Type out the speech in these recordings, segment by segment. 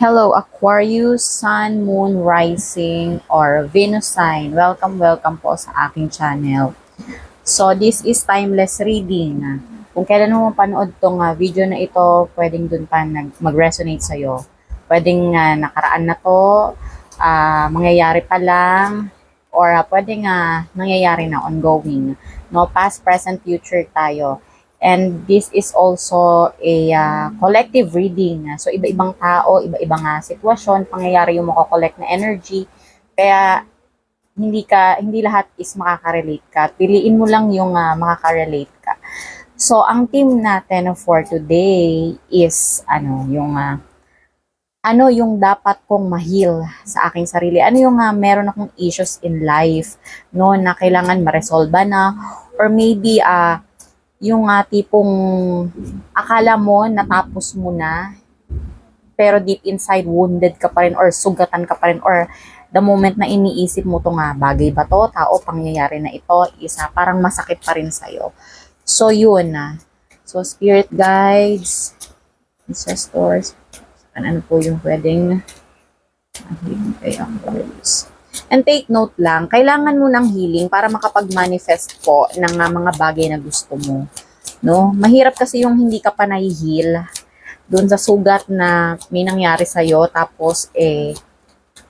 Hello, Aquarius, Sun, Moon, Rising, or Venus sign. Welcome, welcome po sa aking channel. So, this is timeless reading. Kung kailan mo mapanood tong ah, video na ito, pwedeng dun pa mag-resonate sa'yo. Pwedeng ah, nakaraan na to, ah, mangyayari pa lang, or ah, pwedeng ah, nangyayari na, ongoing. No, past, present, future tayo. And this is also a uh, collective reading. So, iba-ibang tao, iba-ibang uh, sitwasyon, pangyayari yung mako-collect na energy. Kaya, hindi ka hindi lahat is makaka-relate ka. Piliin mo lang yung uh, makaka-relate ka. So, ang team natin for today is ano, yung uh, ano yung dapat kong mahil sa aking sarili? Ano yung uh, meron akong issues in life no na kailangan ma-resolve na or maybe uh, yung uh, tipong akala mo natapos mo na pero deep inside wounded ka pa rin or sugatan ka pa rin or the moment na iniisip mo to nga bagay ba to? Tao pangyayari na ito isa parang masakit pa rin sa'yo. So yun na so spirit guides ancestors ano, ano po yung pwedeng Aquarius And take note lang, kailangan mo ng healing para makapag-manifest po ng mga bagay na gusto mo. No? Mahirap kasi yung hindi ka pa nai-heal doon sa sugat na may nangyari sa'yo, tapos eh,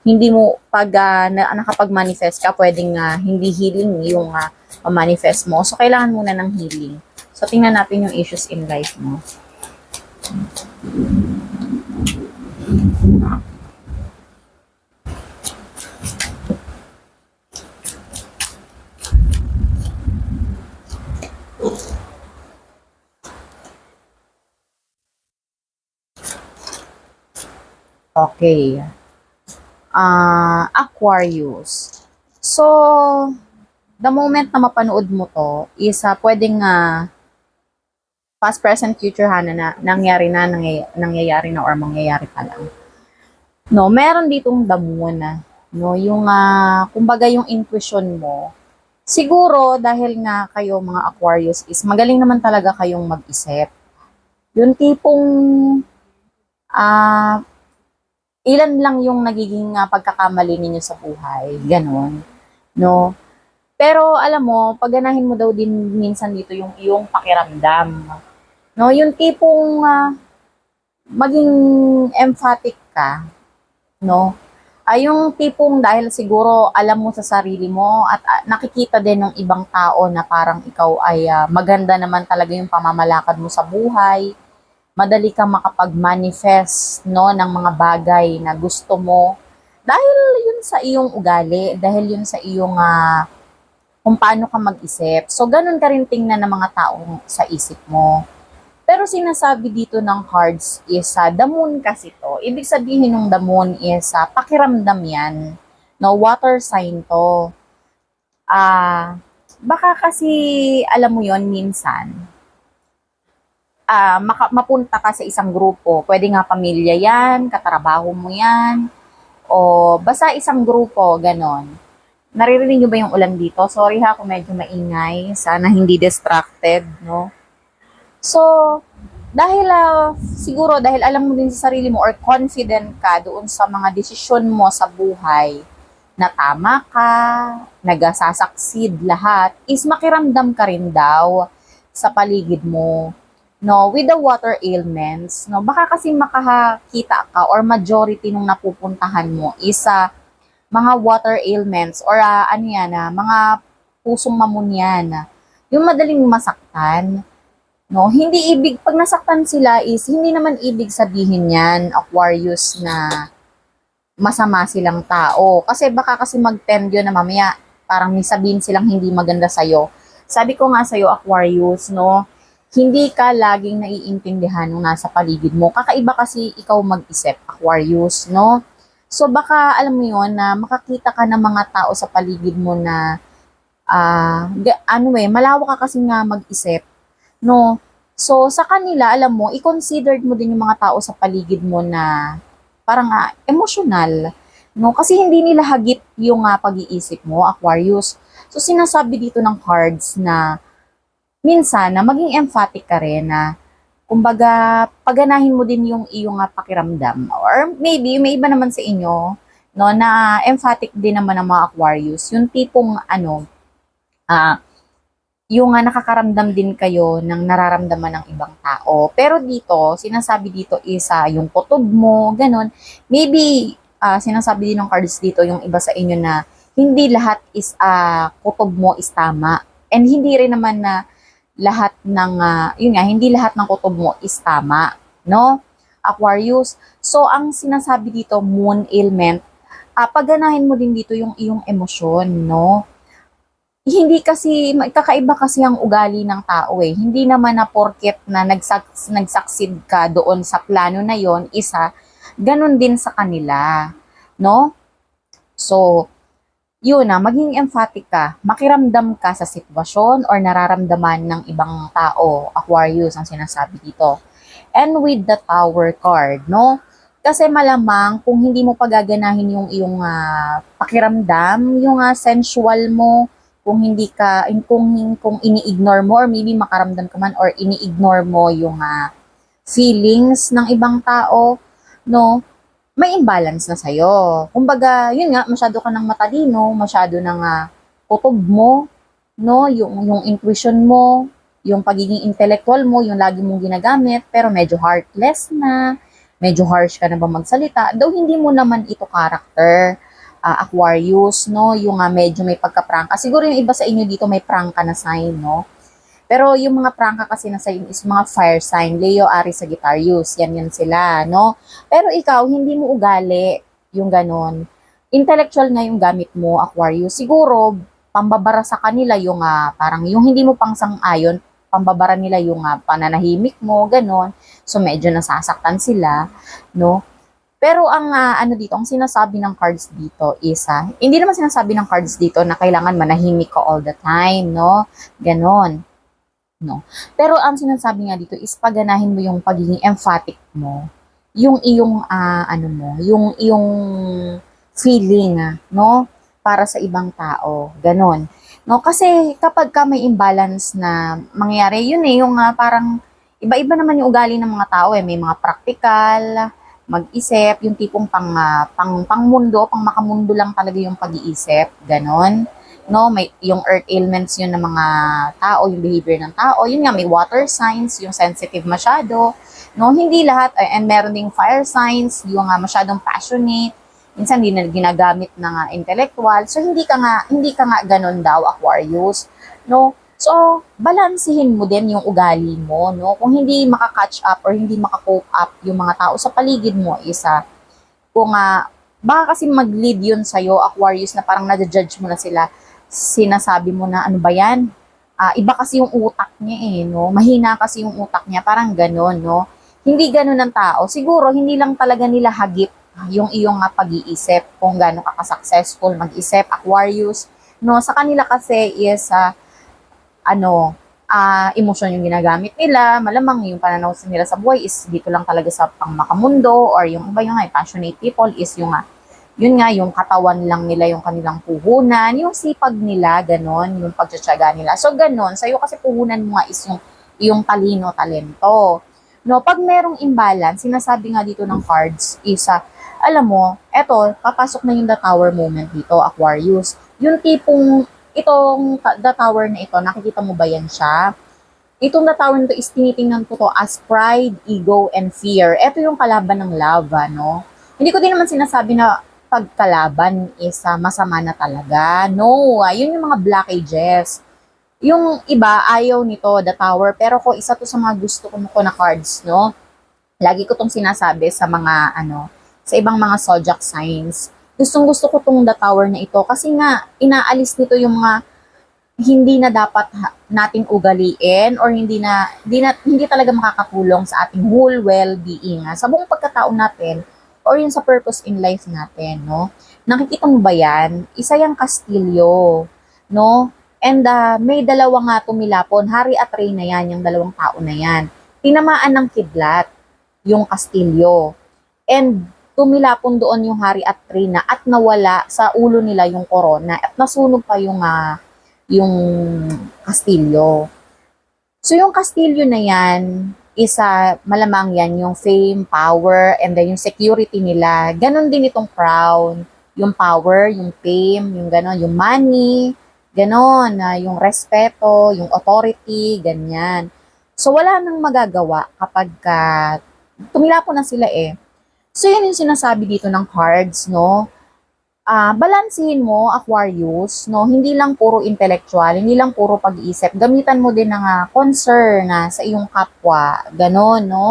hindi mo pag uh, na, nakapag-manifest ka, pwedeng uh, hindi healing yung uh, manifest mo. So, kailangan muna ng healing. So, tingnan natin yung issues in life mo. Okay. Ah, Aquarius. So, the moment na mapanood mo to, is uh, pwedeng uh, past, present, future ha, na, na nangyari na, nangyay, nangyayari na, or mangyayari pa lang. No, meron ditong damo na, no, yung, uh, kumbaga yung intuition mo, siguro, dahil nga kayo mga Aquarius is, magaling naman talaga kayong mag-isip. Yung tipong, ah, ilan lang yung nagiging uh, pagkakamali ninyo sa buhay. Ganon. No? Pero alam mo, pagganahin mo daw din minsan dito yung iyong pakiramdam. No? Yung tipong uh, maging emphatic ka. No? Ay yung tipong dahil siguro alam mo sa sarili mo at uh, nakikita din ng ibang tao na parang ikaw ay uh, maganda naman talaga yung pamamalakad mo sa buhay madali kang makapag-manifest no, ng mga bagay na gusto mo dahil yun sa iyong ugali, dahil yun sa iyong uh, kung paano ka mag-isip. So, ganun ka rin tingnan ng mga taong sa isip mo. Pero sinasabi dito ng cards is uh, the moon kasi to. Ibig sabihin ng the moon is uh, pakiramdam yan. No, water sign to. Ah, uh, baka kasi alam mo yon minsan uh, maka, mapunta ka sa isang grupo. Pwede nga pamilya yan, katrabaho mo yan, o basta isang grupo, ganon. Naririnig nyo ba yung ulan dito? Sorry ha kung medyo maingay. Sana hindi distracted, no? So, dahil uh, siguro dahil alam mo din sa sarili mo or confident ka doon sa mga desisyon mo sa buhay na tama ka, nagasasucceed lahat, is makiramdam ka rin daw sa paligid mo no, with the water ailments, no, baka kasi makakita ka or majority nung napupuntahan mo is uh, mga water ailments or uh, ano yan, uh, mga pusong mamunyan. Yung madaling masaktan, no, hindi ibig, pag nasaktan sila is, hindi naman ibig sabihin yan, Aquarius, na masama silang tao. Kasi baka kasi mag-tend yun na mamaya, parang may sabihin silang hindi maganda sa'yo. Sabi ko nga sa'yo, Aquarius, no, hindi ka laging naiintindihan ng nasa paligid mo. Kakaiba kasi ikaw mag-isip, Aquarius, no? So baka alam mo yon na makakita ka ng mga tao sa paligid mo na uh, ano eh, malawak ka kasi nga mag-isip, no? So sa kanila, alam mo, i-considered mo din yung mga tao sa paligid mo na parang uh, emotional, no? Kasi hindi nila hagit yung uh, pag-iisip mo, Aquarius. So sinasabi dito ng cards na minsan na maging emphatic ka rin na kumbaga, paganahin mo din yung iyong ah, pakiramdam. Or maybe, may iba naman sa inyo, no, na emphatic din naman ng mga Aquarius. Yung tipong, ano, ah, yung nga nakakaramdam din kayo ng nararamdaman ng ibang tao. Pero dito, sinasabi dito is ah, yung kutob mo, ganun. Maybe, ah, sinasabi din ng cards dito yung iba sa inyo na hindi lahat is ah, kutob mo is tama. And hindi rin naman na lahat ng, ah, yun nga, hindi lahat ng kutob mo is tama. No? Aquarius. So, ang sinasabi dito, moon ailment, ah, pagganahin mo din dito yung iyong emosyon, no? Hindi kasi, kakaiba kasi ang ugali ng tao eh. Hindi naman na porket na nagsak, nagsaksid ka doon sa plano na yon isa, ganun din sa kanila, no? So, yun na, maging emphatic ka, makiramdam ka sa sitwasyon or nararamdaman ng ibang tao, Aquarius ang sinasabi dito. And with the tower card, no? Kasi malamang kung hindi mo pagaganahin yung iyong ah, pakiramdam, yung ah, sensual mo, kung hindi ka kung kung ini-ignore mo or maybe makaramdam ka man or ini-ignore mo yung ah, feelings ng ibang tao, no? May imbalance na sa'yo. Kumbaga, yun nga, masyado ka ng matalino, masyado ng ah, kutob mo, no? Yung, yung intuition mo, yung pagiging intellectual mo, yung lagi mong ginagamit, pero medyo heartless na, medyo harsh ka na ba magsalita, though hindi mo naman ito character, ah, Aquarius, no? Yung ah, medyo may pagka-prangka. Siguro yung iba sa inyo dito may prangka na sign, no? Pero yung mga prangka kasi na sign is mga fire sign, Leo, Aries, Sagittarius, yan yan sila, no? Pero ikaw, hindi mo ugali yung ganon. Intellectual nga yung gamit mo, Aquarius. Siguro, pambabara sa kanila yung ah, parang yung hindi mo pang sang-ayon, pambabara nila yung ah, pananahimik mo, ganon. So, medyo nasasaktan sila, no? Pero ang ah, ano dito, ang sinasabi ng cards dito is, ah, hindi naman sinasabi ng cards dito na kailangan manahimik ka all the time, no? Ganon. No. Pero ang sinasabi nga dito is paganahin mo yung pagiging emphatic mo. Yung iyong ah, ano mo, yung iyong feeling, no? Para sa ibang tao. Ganon. No, kasi kapag ka may imbalance na mangyayari, yun eh, yung ah, parang iba-iba naman yung ugali ng mga tao eh. May mga practical, mag-isip, yung tipong pang, ah, pang, pang mundo, pang makamundo lang talaga yung pag-iisip, ganon. No, may yung earth ailments yun ng mga tao, yung behavior ng tao. Yun nga, may water signs, yung sensitive masyado. No, hindi lahat, eh, and meron ding fire signs, yung nga masyadong passionate, minsan hindi na ginagamit ng ah, intellectual. So, hindi ka nga, hindi ka nga ganon daw, Aquarius. No, So, balansehin mo din yung ugali mo, no? Kung hindi maka-catch up or hindi maka-cope up yung mga tao sa paligid mo, isa, kung nga, baka kasi mag-lead yun sa'yo, Aquarius, na parang nadjudge mo na sila, sinasabi mo na, ano ba yan? Ah, iba kasi yung utak niya eh, no? Mahina kasi yung utak niya, parang ganon, no? Hindi ganon ang tao. Siguro, hindi lang talaga nila hagip yung iyong nga pag-iisip, kung gano'n ka ka-successful mag-isip, Aquarius, no? Sa kanila kasi is, ah, ano, ah emosyon yung ginagamit nila, malamang yung pananaw nila sa buhay is dito lang talaga sa pang makamundo or yung iba yung nga, passionate people is yung nga, yun nga, yung katawan lang nila yung kanilang puhunan, yung sipag nila, ganon, yung pagtsatsaga nila. So, ganon, sa'yo kasi puhunan mo nga is yung, yung talino, talento. No, pag merong imbalance, sinasabi nga dito ng cards, isa, alam mo, eto, papasok na yung the tower moment dito, Aquarius. Yung tipong itong the tower na ito, nakikita mo ba yan siya? Itong the tower na ito is tinitingnan ko to as pride, ego, and fear. Ito yung kalaban ng lava, no? Hindi ko din naman sinasabi na pagkalaban is ah, masama na talaga. No, ah, yun yung mga blockages. Yung iba, ayaw nito, the tower. Pero ko, isa to sa mga gusto ko ko na cards, no? Lagi ko tong sinasabi sa mga, ano, sa ibang mga zodiac signs gustong gusto ko tong the tower na ito kasi nga inaalis nito yung mga hindi na dapat nating ugaliin or hindi na hindi, na, hindi talaga makakatulong sa ating whole well-being ah, sa buong pagkatao natin or yun sa purpose in life natin, no? Nakikita mo ba yan? Isa yung kastilyo, no? And ah, may dalawa nga tumilapon, Hari at Reyna yan, yung dalawang tao na yan. Tinamaan ng kidlat, yung kastilyo. And tumilapon doon yung hari at Trina at nawala sa ulo nila yung corona at nasunog pa yung ah, yung kastilyo. So yung kastilyo na yan isa malamang yan yung fame, power, and then yung security nila. Ganon din itong crown. Yung power, yung fame, yung ganon, yung money, ganon, na yung respeto, yung authority, ganyan. So, wala nang magagawa kapag ka, tumilapo na sila eh. So, yun yung sinasabi dito ng cards, no? Ah balansehin mo, Aquarius, no? Hindi lang puro intellectual, hindi lang puro pag-iisip. Gamitan mo din ng ah, concern na sa iyong kapwa. Ganon, no?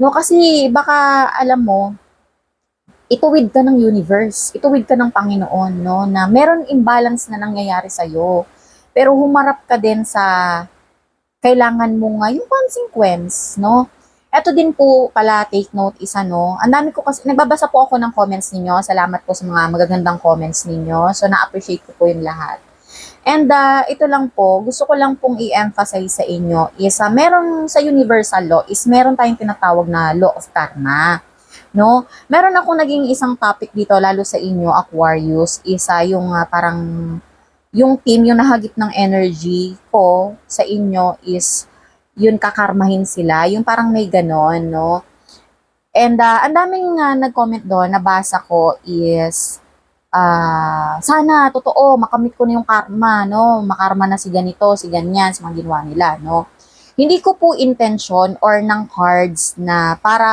No, kasi baka, alam mo, ituwid ka ng universe, ituwid ka ng Panginoon, no? Na meron imbalance na nangyayari sa'yo. Pero humarap ka din sa kailangan mo nga yung consequence, no? Ito din po pala, take note, isa no. Ang dami ko kasi, nagbabasa po ako ng comments ninyo. Salamat po sa mga magagandang comments ninyo. So, na-appreciate ko po yung lahat. And uh, ito lang po, gusto ko lang pong i-emphasize sa inyo is uh, meron sa universal law is meron tayong tinatawag na law of karma. No? Meron akong naging isang topic dito lalo sa inyo Aquarius isa yung uh, parang yung team yung nahagip ng energy ko sa inyo is yun kakarmahin sila. Yung parang may ganon, no? And uh, ang daming uh, nag-comment doon, nabasa ko is, ah sana, totoo, makamit ko na yung karma, no? Makarma na si ganito, si ganyan, sa mga ginawa nila, no? Hindi ko po intention or ng cards na para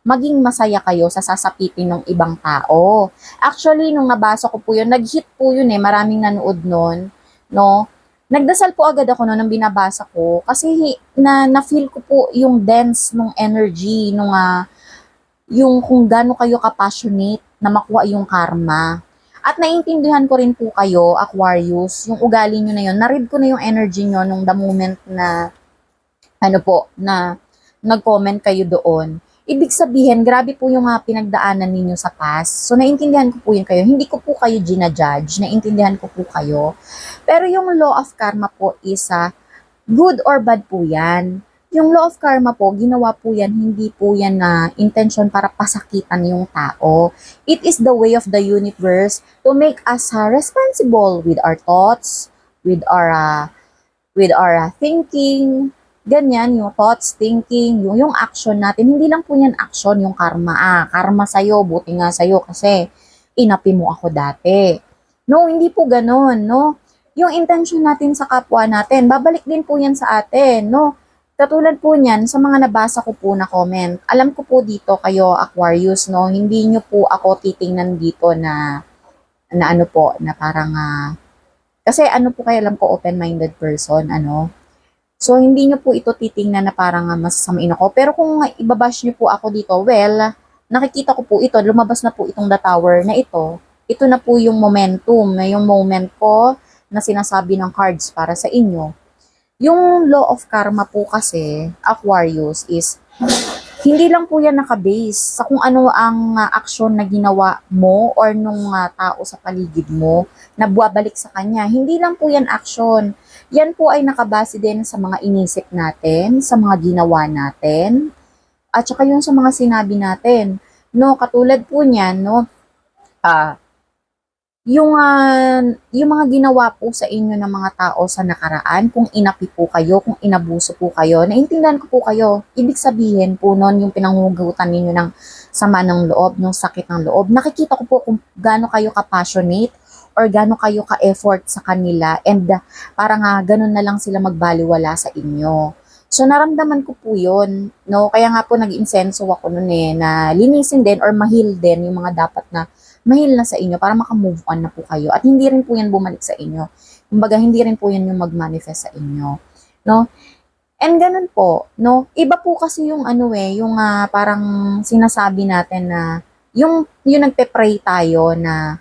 maging masaya kayo sa sasapitin ng ibang tao. Actually, nung nabasa ko po yun, nag-hit po yun eh, maraming nanood nun, no? Nagdasal po agad ako no nang binabasa ko kasi na na-feel ko po yung dense nung energy nung ah, yung kung gaano kayo ka-passionate na makuha yung karma. At naiintindihan ko rin po kayo, Aquarius, yung ugali nyo na yun. Naread ko na yung energy nyo nung the moment na, ano po, na nag-comment kayo doon. Ibig sabihin, grabe po yung uh, pinagdaanan ninyo sa past. So, naintindihan ko po yun kayo. Hindi ko po kayo ginajudge. Naintindihan ko po kayo. Pero yung law of karma po is uh, good or bad po yan. Yung law of karma po, ginawa po yan, hindi po yan na intention para pasakitan yung tao. It is the way of the universe to make us uh, responsible with our thoughts, with our uh, with our uh, thinking, ganyan, yung thoughts, thinking, yung, yung action natin, hindi lang po yan action, yung karma. Ah, karma sa'yo, buti nga sa'yo kasi inapi mo ako dati. No, hindi po ganun, no? Yung intention natin sa kapwa natin, babalik din po yan sa atin, no? Katulad po niyan, sa mga nabasa ko po na comment, alam ko po dito kayo, Aquarius, no? Hindi nyo po ako titingnan dito na, na ano po, na parang, ah, kasi ano po kayo, alam ko, open-minded person, ano? So, hindi nyo po ito titingnan na parang uh, masasamain ako. Pero kung uh, ibabash nyo po ako dito, well, nakikita ko po ito, lumabas na po itong the tower na ito. Ito na po yung momentum, na yung moment ko na sinasabi ng cards para sa inyo. Yung law of karma po kasi, Aquarius, is hindi lang po yan nakabase sa kung ano ang uh, aksyon na ginawa mo or nung uh, tao sa paligid mo na buwabalik sa kanya. Hindi lang po yan action yan po ay nakabase din sa mga inisip natin, sa mga ginawa natin, at saka yung sa mga sinabi natin. No, katulad po niyan, no, ah, yung, uh, yung mga ginawa po sa inyo ng mga tao sa nakaraan, kung inapi po kayo, kung inabuso po kayo, naintindihan ko po kayo. Ibig sabihin po noon yung pinangugutan ninyo ng sama ng loob, yung sakit ng loob. Nakikita ko po kung gaano kayo ka-passionate or gaano kayo ka-effort sa kanila and uh, parang uh, ganun na lang sila magbaliwala sa inyo. So naramdaman ko po yun, no? Kaya nga po nag-insenso ako noon eh, na linisin din or mahil din yung mga dapat na mahil na sa inyo para makamove on na po kayo. At hindi rin po yan bumalik sa inyo. Kumbaga, hindi rin po yan yung mag-manifest sa inyo. No? And ganun po, no? Iba po kasi yung ano eh, yung uh, parang sinasabi natin na yung yung nagpe-pray tayo na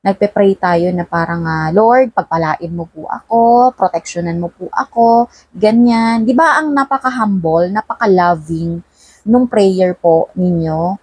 nagpe-pray tayo na parang, uh, Lord, pagpalain mo po ako, protectionan mo po ako, ganyan. Di ba ang napaka-humble, napaka-loving nung prayer po ninyo?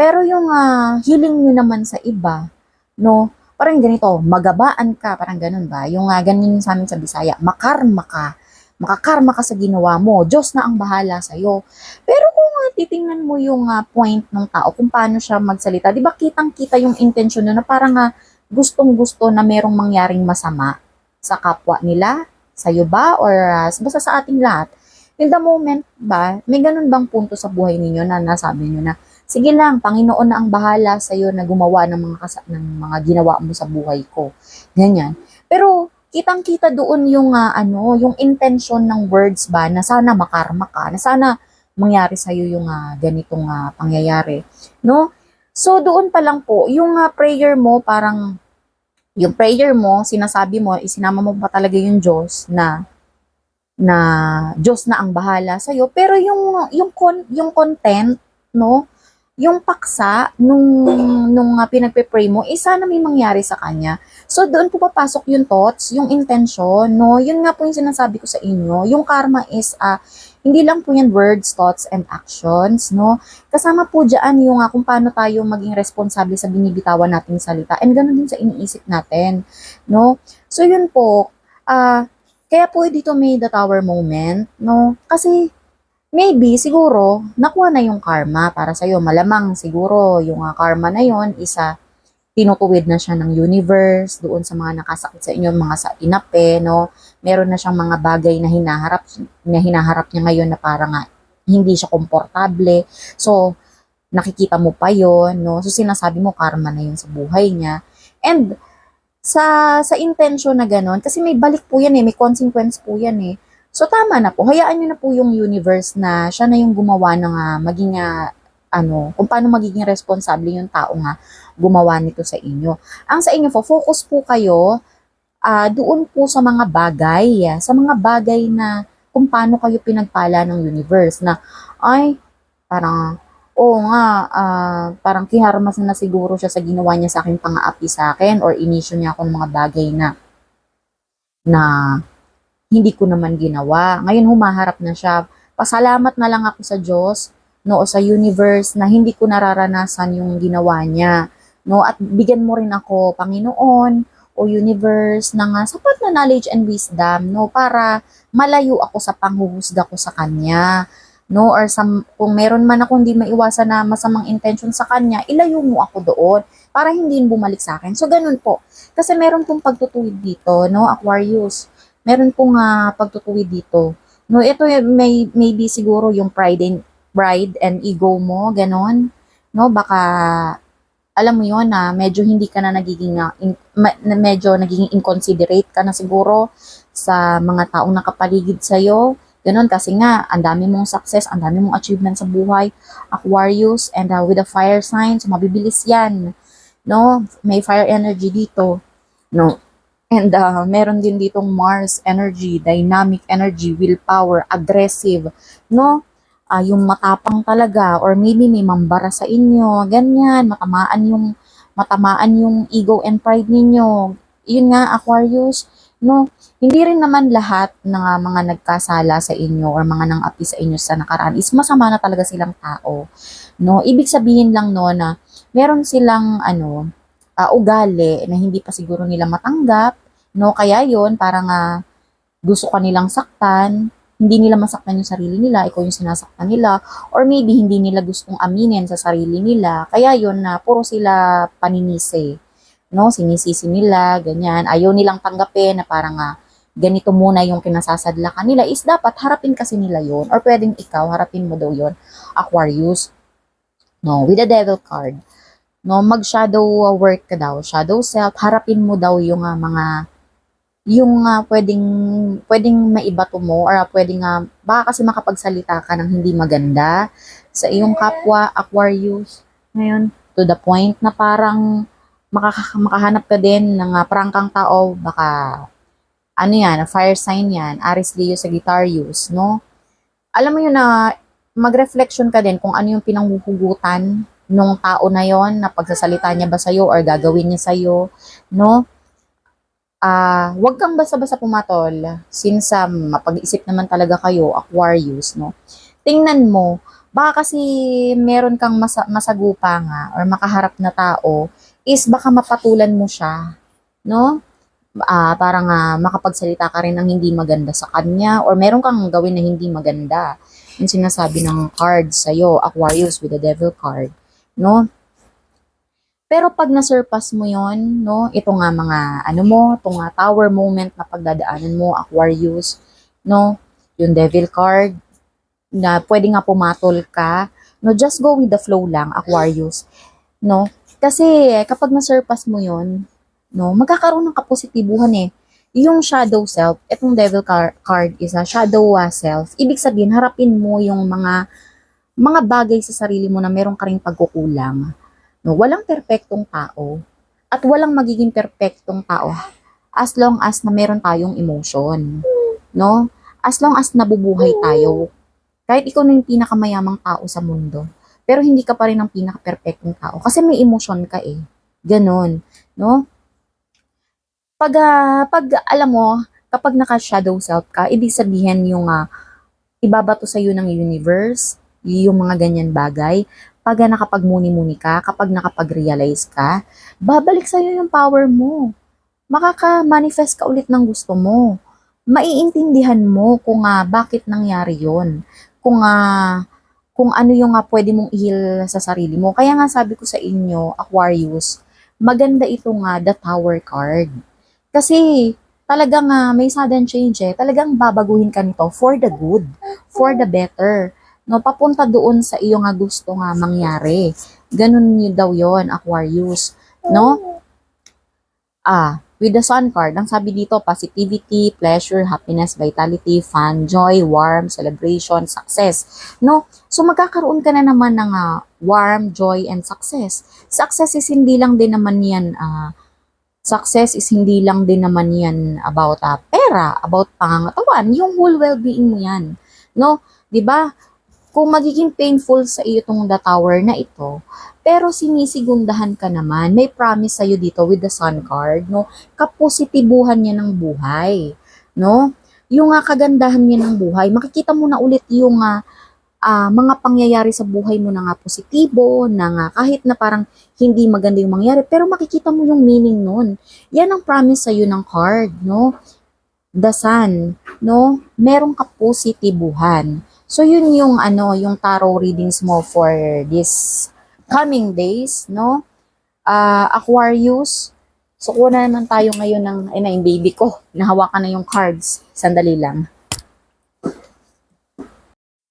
Pero yung uh, healing nyo naman sa iba, no, parang ganito, magabaan ka, parang ganun ba? Yung uh, ganyan sa amin sa Bisaya, makarma ka, makakarma ka sa ginawa mo, Diyos na ang bahala sa'yo. Pero kung uh, titingnan mo yung uh, point ng tao, kung paano siya magsalita, di ba kitang-kita yung intention na parang uh, gustong-gusto na merong mangyaring masama sa kapwa nila, sa iyo ba, or uh, basta sa ating lahat. in the moment ba, may ganun bang punto sa buhay ninyo na nasabi nyo na, sige lang, Panginoon na ang bahala sa iyo na gumawa ng mga kasa- ng mga ginawa mo sa buhay ko. Ganyan. Pero kitang-kita doon yung ah, ano, yung intention ng words ba na sana makarma ka, na sana mangyari sa iyo yung ah, ganitong ah, pangyayari, no? So doon pa lang po, yung ah, prayer mo parang yung prayer mo, sinasabi mo, isinama mo pa talaga yung Diyos na na Diyos na ang bahala sa iyo. Pero yung yung con, yung content, no? Yung paksa nung nung uh, pinagpe-pray mo, eh sana may mangyari sa kanya. So doon po papasok yung thoughts, yung intention, no? Yun nga po yung sinasabi ko sa inyo. Yung karma is ah hindi lang po yan words, thoughts, and actions, no? Kasama po dyan yung uh, kung paano tayo maging responsable sa binibitawan nating salita. And ganun din sa iniisip natin, no? So yun po, ah kaya po dito may the tower moment, no? Kasi maybe siguro nakuha na yung karma para sa Malamang siguro yung ah, karma na yon isa tinutuwid na siya ng universe doon sa mga nakasakit sa inyo, mga sa inape, no? Meron na siyang mga bagay na hinaharap na hinaharap niya ngayon na parang nga hindi siya komportable. So, nakikita mo pa yon no? So, sinasabi mo karma na yun sa buhay niya. And, sa sa intention na gano'n, kasi may balik po yan eh, may consequence po yan eh. So tama na po, hayaan niyo na po yung universe na siya na yung gumawa ng maging ah, ano, kung paano magiging responsable yung tao nga gumawa nito sa inyo. Ang sa inyo po, focus po kayo ah, doon po sa mga bagay, sa mga bagay na kung paano kayo pinagpala ng universe na ay parang oo nga, ah, parang kiharmas na siguro siya sa ginawa niya sa akin pang-aapi sa akin or inisyo niya ako ng mga bagay na na hindi ko naman ginawa. Ngayon humaharap na siya. Pasalamat na lang ako sa Diyos, no, o sa universe na hindi ko nararanasan yung ginawa niya. No, at bigyan mo rin ako, Panginoon, o universe ng ah, sapat na knowledge and wisdom, no, para malayo ako sa panghuhusga ko sa kanya no? Or some, kung meron man ako hindi maiwasan na masamang intention sa kanya, ilayo mo ako doon para hindi bumalik sa akin. So, ganun po. Kasi meron pong pagtutuwid dito, no? Aquarius. Meron pong uh, pagtutuwid dito. No, ito y- may maybe siguro yung pride and pride and ego mo, ganon. No, baka alam mo yon na medyo hindi ka na nagiging uh, in, ma- medyo nagiging inconsiderate ka na siguro sa mga taong nakapaligid sa iyo Ganon kasi nga, ang dami mong success, ang dami mong achievement sa buhay, Aquarius, and uh, with a fire sign, so mabibilis yan. No? May fire energy dito. No? And uh, meron din ditong Mars energy, dynamic energy, willpower, aggressive. No? Uh, yung matapang talaga, or maybe may mambara sa inyo, ganyan, matamaan yung matamaan yung ego and pride ninyo. Yun nga, Aquarius, no? Hindi rin naman lahat ng uh, mga nagkasala sa inyo or mga nang-api sa inyo sa nakaraan is masama na talaga silang tao. No, ibig sabihin lang no na meron silang ano, uh, ugali na hindi pa siguro nila matanggap, no? Kaya 'yon parang uh, gusto ka nilang saktan, hindi nila masaktan yung sarili nila, ikaw yung sinasaktan nila, or maybe hindi nila gustong aminin sa sarili nila. Kaya 'yon na puro sila paninisi no, sinisisi nila, ganyan. Ayaw nilang tanggapin na parang nga, ganito muna yung kinasasadla kanila is dapat harapin kasi nila yon or pwedeng ikaw harapin mo daw yon Aquarius no with the devil card no mag shadow work ka daw shadow self harapin mo daw yung uh, mga yung uh, pwedeng pwedeng maibato mo or uh, pwedeng uh, baka kasi makapagsalita ka ng hindi maganda sa iyong kapwa Aquarius ngayon to the point na parang makaka- makahanap ka din ng uh, prangkang tao baka ano yan, fire sign yan, Aries Leo Sagittarius, no? Alam mo yun na mag-reflection ka din kung ano yung pinanghuhugutan nung tao na yon na pagsasalita niya ba sa'yo or gagawin niya sa'yo, no? Ah, uh, wag kang basta-basta pumatol since um, mapag-isip naman talaga kayo, Aquarius, no? Tingnan mo, baka kasi meron kang masa- masagupa nga or makaharap na tao is baka mapatulan mo siya, no? uh, parang uh, makapagsalita ka rin ng hindi maganda sa kanya or meron kang gawin na hindi maganda. Yung sinasabi ng card sa'yo, Aquarius with the Devil card, no? Pero pag na-surpass mo yon no, ito nga mga, ano mo, ito nga tower moment na pagdadaanan mo, Aquarius, no, yung Devil card, na pwede nga pumatol ka. No, just go with the flow lang, Aquarius. No? Kasi kapag na-surpass mo 'yon, no, magkakaroon ng kapositibuhan eh. Yung shadow self, etong devil car- card is a shadow uh, self. Ibig sabihin, harapin mo yung mga mga bagay sa sarili mo na meron ka ring pagkukulang. No, walang perpektong tao at walang magiging perpektong tao as long as na meron tayong emotion. No? As long as nabubuhay tayo. Kahit ikaw na yung pinakamayamang tao sa mundo, pero hindi ka pa rin ang pinaka-perfectong tao kasi may emotion ka eh. Ganon, no? Pag ah, pag alam mo, kapag naka-shadow self ka, ibig sabihin yung ah, ibabato sa iyo ng universe, yung mga ganyan bagay. Pag nakapagmuni-muni ka, kapag nakapag-realize ka, babalik sa iyo yung power mo. Makaka-manifest ka ulit ng gusto mo. Maiintindihan mo kung ah, bakit nangyari yon kung ah, kung ano yung nga pwede mong ihil sa sarili mo. Kaya nga sabi ko sa inyo, Aquarius, maganda ito nga, the Tower card. Kasi talagang ah, may sudden change eh. Talagang babaguhin ka nito for the good, for the better. No, papunta doon sa iyo nga gusto nga mangyari. Ganun yun daw yon Aquarius. No? Ah, with the sun card, ang sabi dito, positivity, pleasure, happiness, vitality, fun, joy, warm, celebration, success. No? So magkakaroon ka na naman ng ah, warm, joy, and success. Success is hindi lang din naman yan, ah, success is hindi lang din naman yan about ah, pera, about pangangatawan, yung whole well-being mo yan. No? 'Di ba? Kung magiging painful sa iyo tong the tower na ito, pero sinisigundahan ka naman, may promise sa'yo dito with the sun card, no? Kapositibuhan niya ng buhay, no? Yung nga kagandahan niya ng buhay, makikita mo na ulit yung ah, ah, mga pangyayari sa buhay mo na nga positibo, na nga kahit na parang hindi maganda yung mangyari, pero makikita mo yung meaning nun. Yan ang promise sa'yo ng card, no? The sun, no? Merong kapositibuhan. So, yun yung ano, yung tarot readings mo for this coming days, no? Ah, Aquarius. So, kuna naman tayo ngayon ng, ay na, yung baby ko. Nahawakan na yung cards. Sandali lang.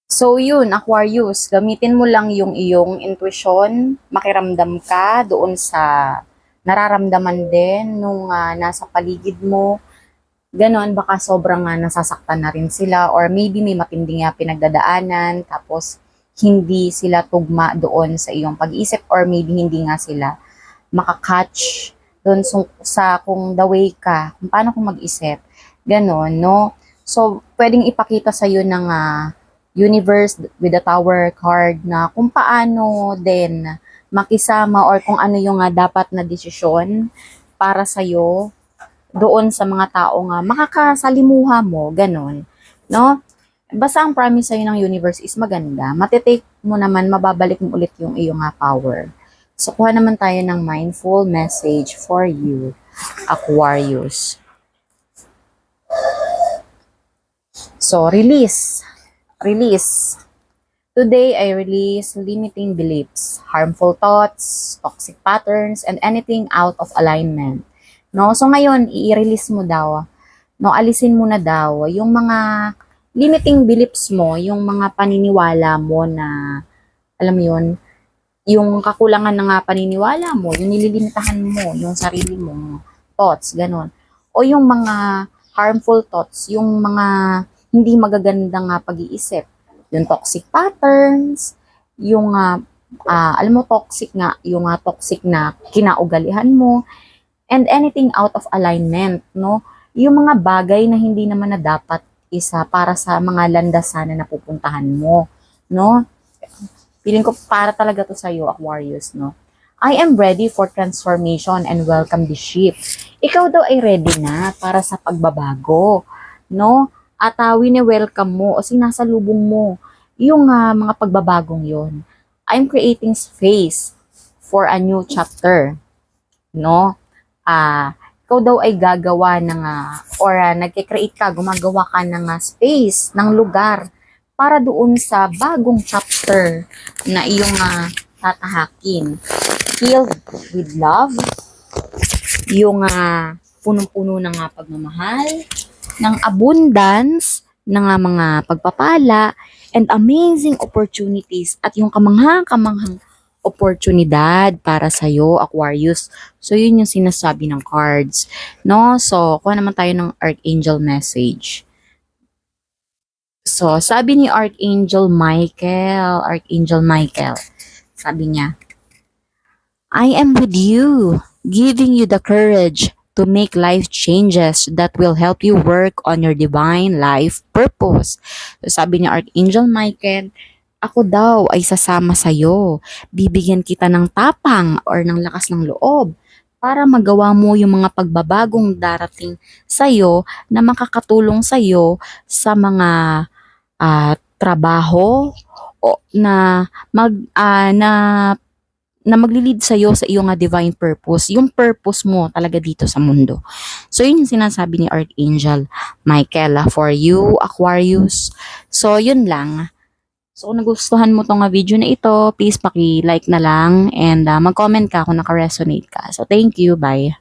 So, yun, Aquarius. Gamitin mo lang yung iyong intuition. Makiramdam ka doon sa nararamdaman din nung ah, nasa paligid mo. Ganon, baka sobrang nga nasasaktan na rin sila or maybe may matinding nga pinagdadaanan tapos hindi sila tugma doon sa iyong pag-iisip or maybe hindi nga sila makakatch doon sa, kung the way ka, kung paano kung mag-isip. Ganon, no? So, pwedeng ipakita sa iyo ng ah, universe with the tower card na kung paano din makisama or kung ano yung nga dapat na desisyon para sa iyo doon sa mga tao nga makakasalimuha mo, ganon. No? Basta ang promise sa'yo ng universe is maganda. Matitake mo naman, mababalik mo ulit yung iyong nga power. So, kuha naman tayo ng mindful message for you, Aquarius. So, release. Release. Today, I release limiting beliefs, harmful thoughts, toxic patterns, and anything out of alignment. No? So ngayon, i-release mo daw. No, alisin mo na daw yung mga limiting beliefs mo, yung mga paniniwala mo na alam mo yun, yung kakulangan ng nga paniniwala mo, yung nililimitahan mo, yung sarili mo, thoughts, ganun. O yung mga harmful thoughts, yung mga hindi magagandang nga pag-iisip, yung toxic patterns, yung ah, ah, alam mo toxic nga, yung ah, toxic na kinaugalihan mo, and anything out of alignment, no? Yung mga bagay na hindi naman na dapat isa para sa mga landasan na napupuntahan mo, no? Feeling ko para talaga to sa iyo, Aquarius, no? I am ready for transformation and welcome the shift. Ikaw daw ay ready na para sa pagbabago, no? At uh, wini-welcome mo o sinasalubong mo yung ah, mga pagbabagong yon. I'm creating space for a new chapter, no? Ah ikaw daw ay gagawa ng ah, or uh, nagke-create ka, gumagawa ka ng ah, space, ng lugar para doon sa bagong chapter na iyong ah, tatahakin. Filled with love, yung ah, punong-puno ng ah, pagmamahal, ng abundance, ng ah, mga pagpapala, and amazing opportunities at yung kamangha-kamanghang oportunidad para sa'yo, Aquarius. So, yun yung sinasabi ng cards. No? So, kuha naman tayo ng Archangel message. So, sabi ni Archangel Michael, Archangel Michael, sabi niya, I am with you, giving you the courage to make life changes that will help you work on your divine life purpose. So, sabi ni Archangel Michael, ako daw ay sasama sa'yo. Bibigyan kita ng tapang or ng lakas ng loob para magawa mo yung mga pagbabagong darating sa'yo na makakatulong sa'yo sa mga ah, trabaho o na mag ah, na na maglilid sa iyo sa iyong nga divine purpose, yung purpose mo talaga dito sa mundo. So yun yung sinasabi ni Archangel Michael ah, for you Aquarius. So yun lang. So kung nagustuhan mo tong nga video na ito, please paki-like na lang and ah, mag-comment ka kung naka-resonate ka. So thank you, bye.